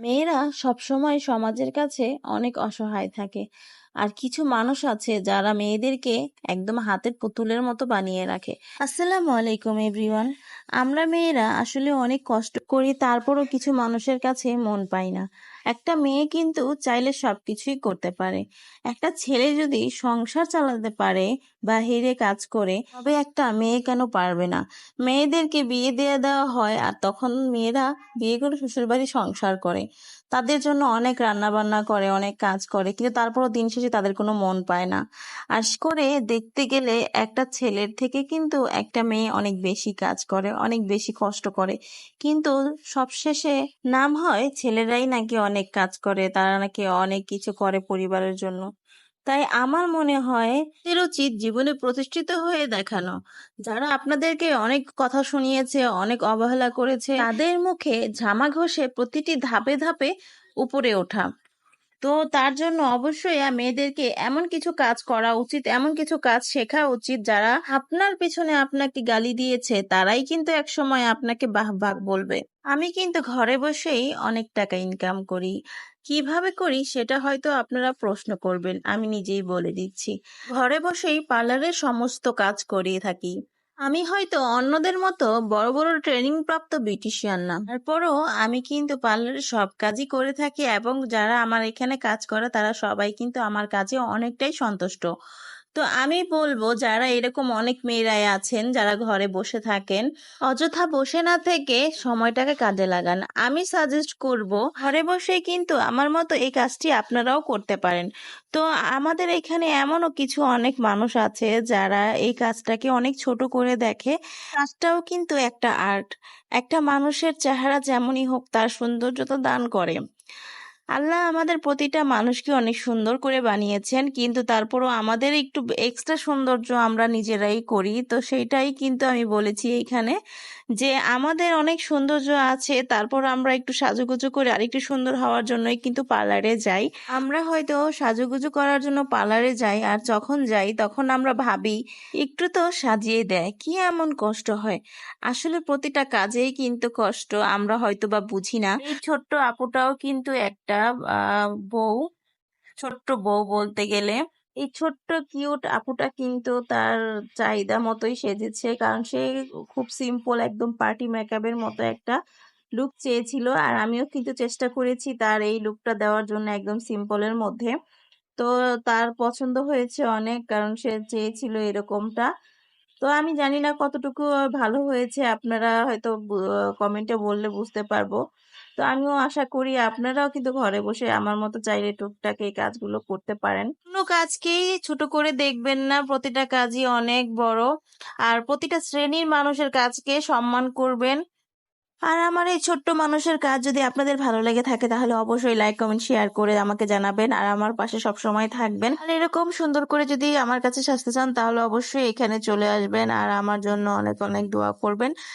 মেয়েরা সবসময় সমাজের কাছে অনেক অসহায় থাকে। আর কিছু মানুষ আছে যারা মেয়েদেরকে একদম হাতের পুতুলের মতো বানিয়ে রাখে। আসসালামু আলাইকুম, এভরিওয়ান। আমরা মেয়েরা আসলে অনেক কষ্ট করি, তারপরও কিছু মানুষের কাছে মন পাই না। একটা মেয়ে কিন্তু চাইলে সবকিছুই করতে পারে। একটা ছেলে যদি সংসার চালাতে পারে বাহিরে কাজ করে, তবে একটা মেয়ে কেন পারবে না? মেয়েদেরকে বিয়ে দিয়ে দেওয়া হয় আর তখন মেয়েরা বিয়ে করে শ্বশুরবাড়ি সংসার করে। তাদের জন্য অনেক রান্না বান্না করে, অনেক কাজ করে, কিন্তু তারপরও দিন শেষে তাদের কোনো মন পায় না। আর করে দেখতে গেলে একটা ছেলের থেকে কিন্তু একটা মেয়ে অনেক বেশি কাজ করে, অনেক বেশি কষ্ট করে। কিন্তু সবশেষে নাম হয় ছেলেরাই নাকি অনেক কাজ করে, তারা নাকি অনেক কিছু করে পরিবারের জন্য। তাই আমার মনে হয় এর উচিত জীবনে প্রতিষ্ঠিত হয়ে দেখানো। যারা আপনাদেরকে অনেক কথা শুনিয়েছে, অনেক অবহেলা করেছে, তাদের মুখে ঝামা ঘষে প্রতিটি ধাপে ধাপে উপরে ওঠা। তো তার জন্য অবশ্যই মেয়েদেরকে এমন কিছু কাজ করা উচিত, এমন কিছু কাজ শেখা উচিত যারা আপনার পিছনে আপনাকে গালি দিয়েছে, তারাই কিন্তু এক সময় আপনাকে বাহ বাহ বলবে। আমি কিন্তু ঘরে বসেই অনেক টাকা ইনকাম করি। কীভাবে করি সেটা হয়তো আপনারা প্রশ্ন করবেন, আমি নিজেই বলে দিচ্ছি। ঘরে বসেই পার্লারের সমস্ত কাজ করিয়ে থাকি। আমি হয়তো অন্যদের মতো বড় বড় ট্রেনিং প্রাপ্ত বিউটিশিয়ান না। তারপরও আমি কিন্তু পার্লারের সব কাজই করে থাকি এবং যারা আমার এখানে কাজ করে তারা সবাই কিন্তু আমার কাজে অনেকটাই সন্তুষ্ট। তো আমি বলব, যারা এরকম অনেক মেয়েরাই আছেন, যারা ঘরে বসে থাকেন, অযথা বসে না থেকে সময়টাকে কাজে লাগান। আমি সাজেস্ট করব, ঘরে বসে কিন্তু আমার মতো এই কাজটি আপনারাও করতে পারেন। তো আমাদের এখানে এমনও কিছু অনেক মানুষ আছে, যারা এই কাজটাকে অনেক ছোট করে দেখে। কাজটাও কিন্তু একটা আর্ট একটা মানুষের চেহারা যেমনই হোক, তার সৌন্দর্য তো দান করে। আল্লাহ আমাদের প্রতিটা মানুষকে অনেক সুন্দর করে বানিয়েছেন, কিন্তু তারপরও আমাদের একটু এক্সট্রা সৌন্দর্য আমরা নিজেরাই করি। তো সেইটাই কিন্তু আমি বলেছি এইখানে যে আমাদের অনেক সৌন্দর্য আছে তারপর আমরা একটু সাজুগুজু করে আরেকটু সুন্দর হওয়ার জন্যই কিন্তু পার্লারে যাই। আমরা হয়তো সাজুগুজু করার জন্য পার্লারে যাই, আর যখন যাই তখন আমরা ভাবি, একটু তো সাজিয়ে দেয়, কি এমন কষ্ট হয়? আসলে প্রতিটা কাজেই কিন্তু কষ্ট, আমরা হয়তো বা বুঝি না। এই ছোট্ট আপুটাও কিন্তু একটা বউ, ছোট্ট বউ বলতে গেলে। এই ছোট্ট কিউট আপুটা কিন্তু তার চাহিদা মতোই সেজেছে। কারণ সে খুব সিম্পল একদম পার্টি মেকআপের মতো একটা লুক চেয়েছিল। আর আমিও কিন্তু চেষ্টা করেছি তার এই লুকটা দেওয়ার জন্য একদম সিম্পলের মধ্যে। তো তার পছন্দ হয়েছে অনেক, কারণ সে চেয়েছিল এরকমটা। তো আমি জানি না কতটুকু ভালো হয়েছে। আপনারা হয়তো কমেন্টে বললে বুঝতে পারব। তো আমিও আশা করি আপনারাও কিন্তু ঘরে বসে আমার মতো চাইলে টুকটাক এই কাজগুলো করতে পারেন। কোনো কাজকেই ছোট করে দেখবেন না, প্রতিটা কাজই অনেক বড়। আর প্রতিটা শ্রেণির মানুষের কাজকে সম্মান করবেন। আর আমার এই ছোট্ট মানুষের কাজ যদি আপনাদের ভালো লেগে থাকে, তাহলে অবশ্যই লাইক কমেন্ট শেয়ার করে আমাকে জানাবেন আর আমার পাশে সব সময় থাকবেন। আর এরকম সুন্দর করে যদি আমার কাছে সাজতে চান, তাহলে অবশ্যই এখানে চলে আসবেন আর আমার জন্য অনেক অনেক দোয়া করবেন।